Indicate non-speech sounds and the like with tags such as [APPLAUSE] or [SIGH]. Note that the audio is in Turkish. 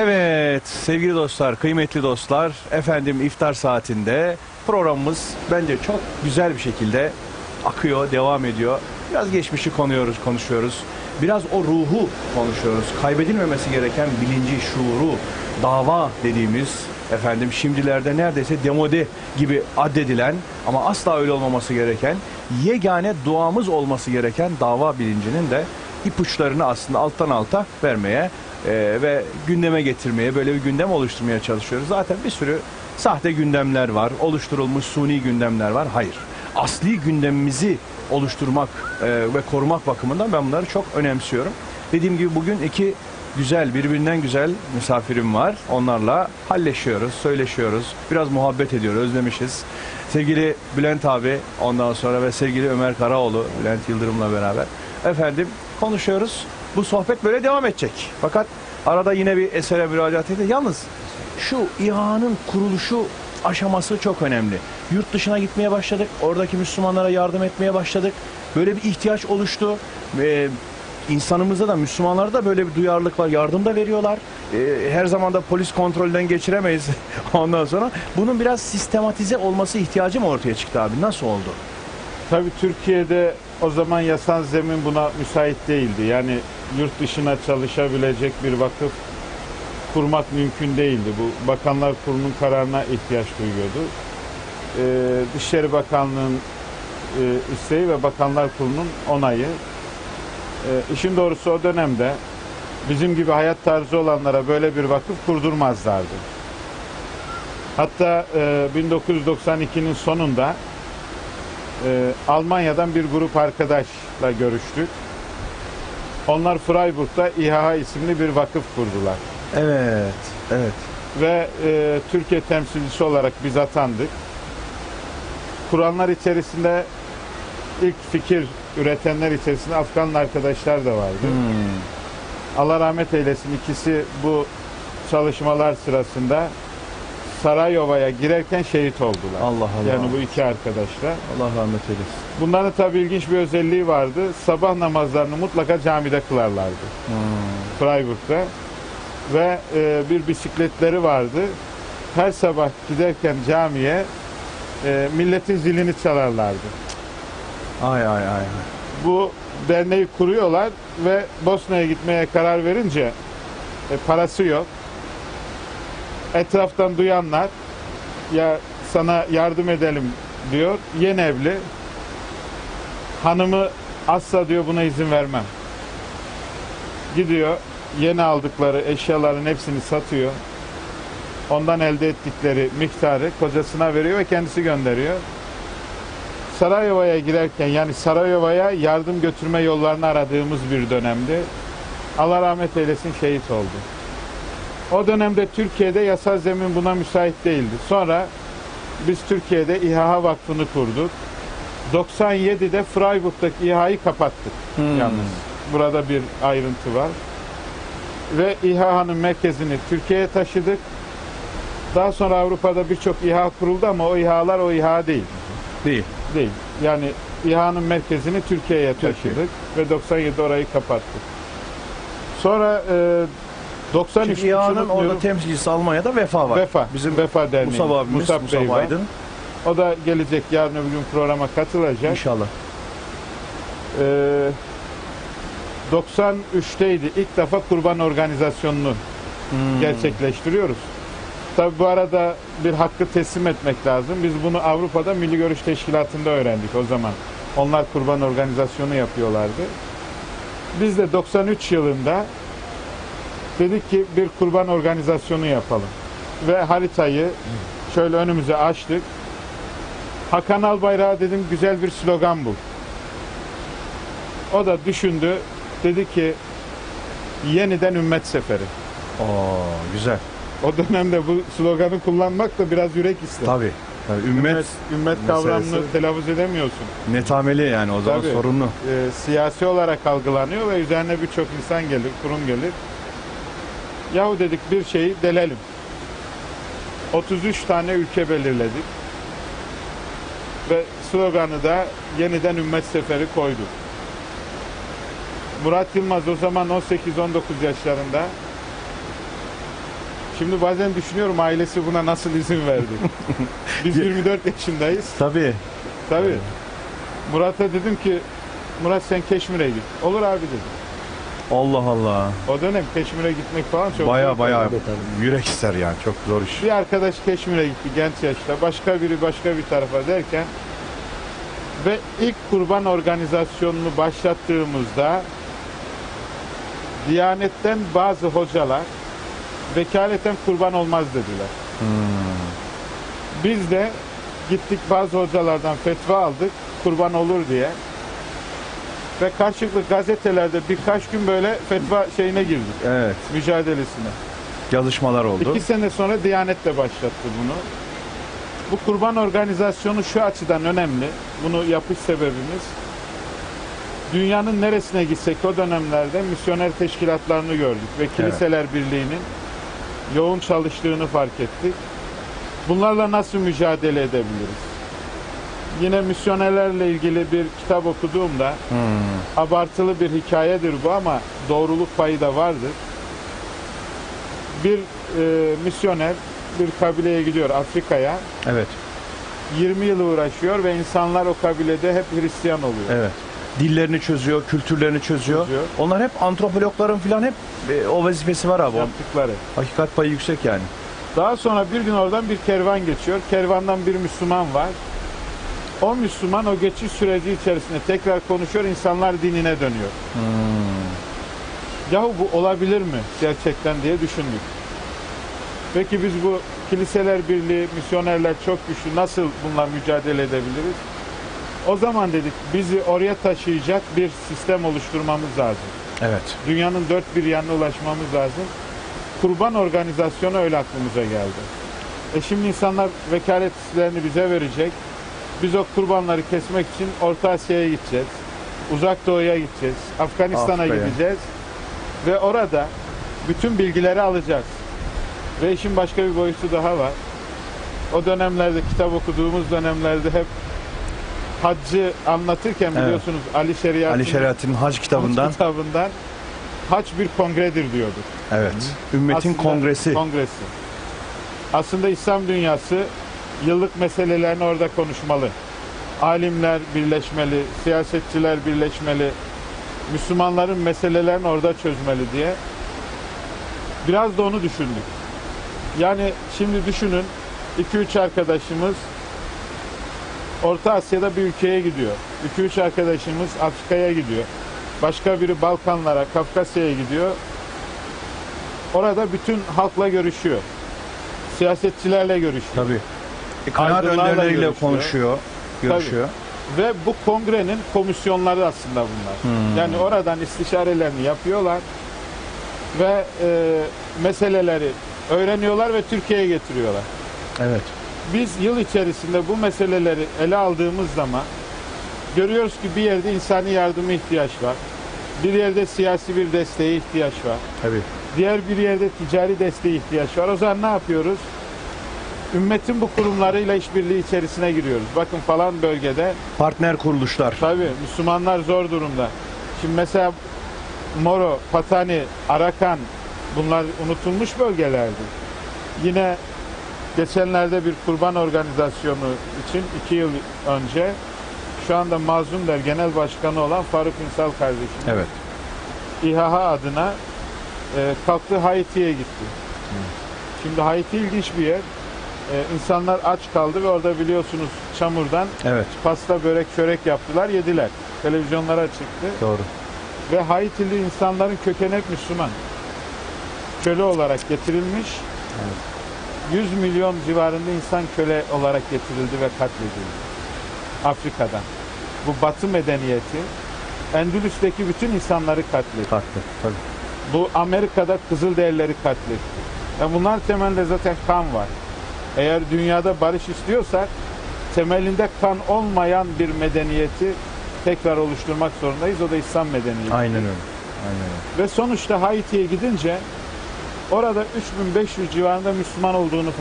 Evet sevgili dostlar, kıymetli dostlar, efendim iftar saatinde programımız bence çok güzel bir şekilde akıyor, devam ediyor. Biraz geçmişi konuyoruz, konuşuyoruz. Biraz o ruhu konuşuyoruz. Kaybedilmemesi gereken bilinci, şuuru, dava dediğimiz efendim şimdilerde neredeyse demode gibi addedilen ama asla öyle olmaması gereken yegane duamız olması gereken dava bilincinin de ipuçlarını aslında alttan alta vermeye e, ve gündeme getirmeye, böyle bir gündem oluşturmaya çalışıyoruz. Zaten bir sürü sahte gündemler var, oluşturulmuş suni gündemler var. Hayır, asli gündemimizi oluşturmak e, ve korumak bakımından ben bunları çok önemsiyorum. Dediğim gibi bugün iki güzel, birbirinden güzel misafirim var. Onlarla halleşiyoruz, söyleşiyoruz, biraz muhabbet ediyoruz, özlemişiz. Sevgili Bülent abi, ondan sonra ve sevgili Ömer Karaoğlu, Bülent Yıldırım'la beraber. Efendim konuşuyoruz. Bu sohbet böyle devam edecek. Fakat arada yine bir esere müracaat edildi. Yalnız şu İHA'nın kuruluşu aşaması çok önemli. Yurt dışına gitmeye başladık. Oradaki Müslümanlara yardım etmeye başladık. Böyle bir ihtiyaç oluştu. Ve insanımızda da Müslümanlarda da böyle bir duyarlılık var. Yardım da veriyorlar. Ee, her zaman da polis kontrolden geçiremeyiz. [LAUGHS] Ondan sonra bunun biraz sistematize olması ihtiyacı mı ortaya çıktı abi? Nasıl oldu? Tabii Türkiye'de o zaman yasal zemin buna müsait değildi. Yani yurt dışına çalışabilecek bir vakıf kurmak mümkün değildi. Bu Bakanlar Kurulu'nun kararına ihtiyaç duyuyordu. Ee, Dışişleri Bakanlığı'nın e, isteği ve Bakanlar Kurulu'nun onayı. Ee, işin doğrusu o dönemde bizim gibi hayat tarzı olanlara böyle bir vakıf kurdurmazlardı. Hatta e, 1992'nin sonunda e, Almanya'dan bir grup arkadaşla görüştük. Onlar Freiburg'da İHA isimli bir vakıf kurdular. Evet, evet. Ve e, Türkiye temsilcisi olarak biz atandık. Kuranlar içerisinde ilk fikir üretenler içerisinde Afgan arkadaşlar da vardı. Hmm. Allah rahmet eylesin ikisi bu çalışmalar sırasında Sarayova'ya girerken şehit oldular. Allah Allah. Yani bu iki arkadaşlar. Allah rahmet eylesin. Bunların tabii ilginç bir özelliği vardı. Sabah namazlarını mutlaka camide kılarlardı. Hmm. Freiburg'da. Ve e, bir bisikletleri vardı. Her sabah giderken camiye e, milletin zilini çalarlardı. Ay ay ay. Bu derneği kuruyorlar ve Bosna'ya gitmeye karar verince e, parası yok. Etraftan duyanlar ya sana yardım edelim diyor. Yeni evli. Hanımı asla diyor buna izin vermem. Gidiyor yeni aldıkları eşyaların hepsini satıyor. Ondan elde ettikleri miktarı kocasına veriyor ve kendisi gönderiyor. Sarayova'ya girerken yani Sarayova'ya yardım götürme yollarını aradığımız bir dönemdi. Allah rahmet eylesin şehit oldu. O dönemde Türkiye'de yasal zemin buna müsait değildi. Sonra biz Türkiye'de İHA Vakfı'nı kurduk. 97'de Freiburg'daki İHA'yı kapattık Hmm. yalnız. Burada bir ayrıntı var. Ve İHA'nın merkezini Türkiye'ye taşıdık. Daha sonra Avrupa'da birçok İHA kuruldu ama o İHA'lar o İHA değil. Değil. Değil. Yani İHA'nın merkezini Türkiye'ye Türkiye. taşıdık ve 97 orayı kapattık. Sonra e, 93 Çünkü İHA'nın orada temsilcisi Almanya'da Vefa var. Vefa, Bizim Vefa Derneği. Musab abimiz, Musab Musab, Bey var. Aydın. O da gelecek yarın öbür gün programa katılacak. İnşallah. Ee, 93'teydi. İlk defa kurban organizasyonunu Hmm. gerçekleştiriyoruz. Tabi bu arada bir hakkı teslim etmek lazım. Biz bunu Avrupa'da Milli Görüş Teşkilatı'nda öğrendik o zaman. Onlar kurban organizasyonu yapıyorlardı. Biz de 93 yılında dedik ki bir kurban organizasyonu yapalım. Ve haritayı şöyle önümüze açtık. Hakan Albayrak'a dedim güzel bir slogan bul. O da düşündü. Dedi ki yeniden ümmet seferi. Oo, güzel. O dönemde bu sloganı kullanmak da biraz yürek ister. Tabii. Tabii. Ümmet, Ümmet, ümmet kavramını telaffuz edemiyorsun. netameli yani o zaman Tabii. sorunlu. Ee, siyasi olarak algılanıyor ve üzerine birçok insan gelir, kurum gelir. Yahu dedik bir şeyi delelim. 33 tane ülke belirledik. Ve sloganı da yeniden ümmet seferi koyduk. Murat Yılmaz o zaman 18-19 yaşlarında Şimdi bazen düşünüyorum ailesi buna nasıl izin verdi. [LAUGHS] Biz 24 yaşındayız. Tabii. Tabii. Murat'a dedim ki Murat sen Keşmir'e git. Olur abi dedim. Allah Allah. O dönem Keşmir'e gitmek falan çok Baya baya yürek ister yani. Çok zor iş. Bir arkadaş Keşmir'e gitti genç yaşta. Başka biri başka bir tarafa derken ve ilk kurban organizasyonunu başlattığımızda Diyanetten bazı hocalar vekaleten kurban olmaz dediler. Biz de gittik bazı hocalardan fetva aldık kurban olur diye. Ve karşılıklı gazetelerde birkaç gün böyle fetva şeyine girdik, Evet. mücadelesine. Yazışmalar oldu. İki sene sonra Diyanet de başlattı bunu. Bu kurban organizasyonu şu açıdan önemli. Bunu yapış sebebimiz dünyanın neresine gitsek o dönemlerde misyoner teşkilatlarını gördük ve Kiliseler Birliği'nin yoğun çalıştığını fark ettik. Bunlarla nasıl mücadele edebiliriz? Yine misyonerlerle ilgili bir kitap okuduğumda Hmm. abartılı bir hikayedir bu ama doğruluk payı da vardır. Bir e, misyoner bir kabileye gidiyor Afrika'ya. Evet. 20 yıl uğraşıyor ve insanlar o kabilede hep Hristiyan oluyor. Evet. Dillerini çözüyor, kültürlerini çözüyor. Çözüyor. Onlar hep antropologların falan hep e, o vazifesi var abi. O Yaptıkları. hakikat payı yüksek yani. Daha sonra bir gün oradan bir kervan geçiyor. Kervandan bir Müslüman var. O Müslüman o geçiş süreci içerisinde tekrar konuşuyor, insanlar dinine dönüyor. Yahu bu olabilir mi gerçekten diye düşündük. Peki biz bu Kiliseler Birliği, misyonerler çok güçlü, nasıl bununla mücadele edebiliriz? O zaman dedik bizi oraya taşıyacak bir sistem oluşturmamız lazım. Evet. Dünyanın dört bir yanına ulaşmamız lazım. Kurban organizasyonu öyle aklımıza geldi. E şimdi insanlar vekaletlerini bize verecek. Biz o kurbanları kesmek için Orta Asya'ya gideceğiz. Uzak Doğu'ya gideceğiz. Afganistan'a Afrika'ya. gideceğiz. Ve orada bütün bilgileri alacağız. Ve işin başka bir boyutu daha var. O dönemlerde kitap okuduğumuz dönemlerde hep haccı anlatırken Evet. biliyorsunuz Ali Şeriat'ın Ali Şeriat'ın hac kitabından. kitabından hac bir kongredir diyorduk. Evet. Ümmetin Aslında kongresi. Kongresi. Aslında İslam dünyası yıllık meselelerini orada konuşmalı. Alimler birleşmeli, siyasetçiler birleşmeli, Müslümanların meselelerini orada çözmeli diye. Biraz da onu düşündük. Yani şimdi düşünün 2-3 arkadaşımız Orta Asya'da bir ülkeye gidiyor. 2-3 arkadaşımız Afrika'ya gidiyor. Başka biri Balkanlara, Kafkasya'ya gidiyor. Orada bütün halkla görüşüyor. Siyasetçilerle görüşüyor. Tabii. E, kanaat önderleriyle görüşüyor. konuşuyor. Görüşüyor. Ve bu kongrenin komisyonları aslında bunlar. Hmm. Yani oradan istişarelerini yapıyorlar ve e, meseleleri öğreniyorlar ve Türkiye'ye getiriyorlar. Evet. Biz yıl içerisinde bu meseleleri ele aldığımız zaman görüyoruz ki bir yerde insani yardıma ihtiyaç var. Bir yerde siyasi bir desteğe ihtiyaç var. Tabii. Diğer bir yerde ticari desteğe ihtiyaç var. O zaman ne yapıyoruz? Ümmetin bu kurumlarıyla işbirliği içerisine giriyoruz. Bakın falan bölgede Partner kuruluşlar. tabii Müslümanlar zor durumda. Şimdi mesela Moro, Patani, Arakan bunlar unutulmuş bölgelerdi. Yine geçenlerde bir kurban organizasyonu için iki yıl önce şu anda Mazlum Der Genel Başkanı olan Faruk Ünsal kardeşim Evet. İHA adına e, kalktı Haiti'ye gitti. Şimdi Haiti ilginç bir yer. E, insanlar aç kaldı ve orada biliyorsunuz çamurdan Evet. pasta, börek, çörek yaptılar, yediler. Televizyonlara çıktı Doğru. ve Haitili insanların kökeni hep Müslüman. Köle olarak getirilmiş. 100 milyon civarında insan köle olarak getirildi ve katledildi. Afrika'dan. Bu Batı medeniyeti Endülüs'teki bütün insanları katletti. Farklı. Tabii. Bu Amerika'da Kızılderilileri katletti. Ve bunlar temelde zaten kan var. Eğer dünyada barış istiyorsak temelinde kan olmayan bir medeniyeti tekrar oluşturmak zorundayız. O da İslam medeniyeti. Aynen öyle. Aynen öyle. Ve sonuçta Haiti'ye gidince orada 3500 civarında Müslüman olduğunu fark